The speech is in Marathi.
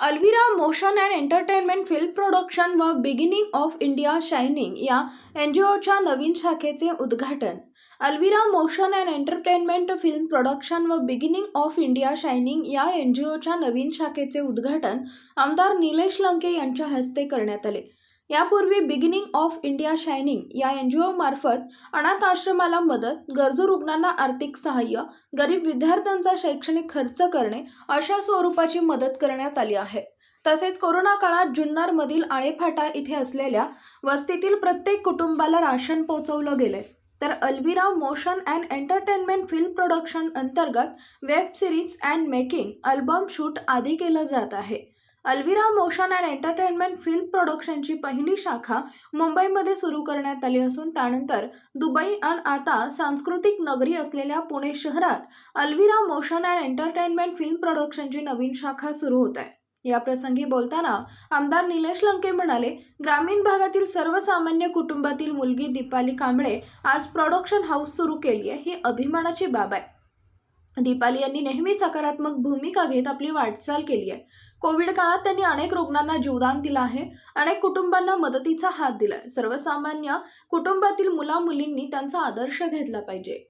Alvira motion and entertainment film production व बिगिनिंग ऑफ इंडिया शायनिंग या एन जी ओच्या नवीन शाखेचे उद्घाटन. Alvira motion and entertainment film production व बिगिनिंग ऑफ इंडिया शायनिंग या एन जी ओच्या नवीन शाखेचे उद्घाटन आमदार निलेश लंके यांच्या हस्ते करण्यात आले. यापूर्वी बिगिनिंग ऑफ इंडिया शायनिंग या एन जी ओमार्फत अनाथ आश्रमाला मदत गरजू रुग्णांना आर्थिक सहाय्य गरीब विद्यार्थ्यांचा शैक्षणिक खर्च करणे अशा स्वरूपाची मदत करण्यात आली आहे. तसेच कोरोना काळात जुन्नरमधील आळेफाटा इथे असलेल्या वस्तीतील प्रत्येक कुटुंबाला राशन पोहोचवलं गेलंय. तर Alvira motion and entertainment film production अंतर्गत web series and making album shoot आदी केलं जात आहे. Alvira motion and entertainment film प्रोडक्शनची पहिली शाखा मुंबईमध्ये सुरू करण्यात आली असून त्यानंतर दुबई आणि आता सांस्कृतिक नगरी असलेल्या पुणे शहरात Alvira motion and entertainment film प्रोडक्शनची नवीन शाखा सुरू होत आहे. या प्रसंगी बोलताना आमदार निलेश लंके म्हणाले ग्रामीण भागातील सर्वसामान्य कुटुंबातील मुलगी दीपाली कांबळे आज प्रोडक्शन हाऊस सुरू केली आहे ही अभिमानाची बाब आहे. दीपाली यांनी नेहमी सकारात्मक भूमिका घेत आपली वाटचाल केली आहे. कोविड काळात त्यांनी अनेक रुग्णांना जीवदान दिलं आहे. अनेक कुटुंबांना मदतीचा हात दिलाय. सर्वसामान्य कुटुंबातील मुला मुलींनी त्यांचा आदर्श घेतला पाहिजे.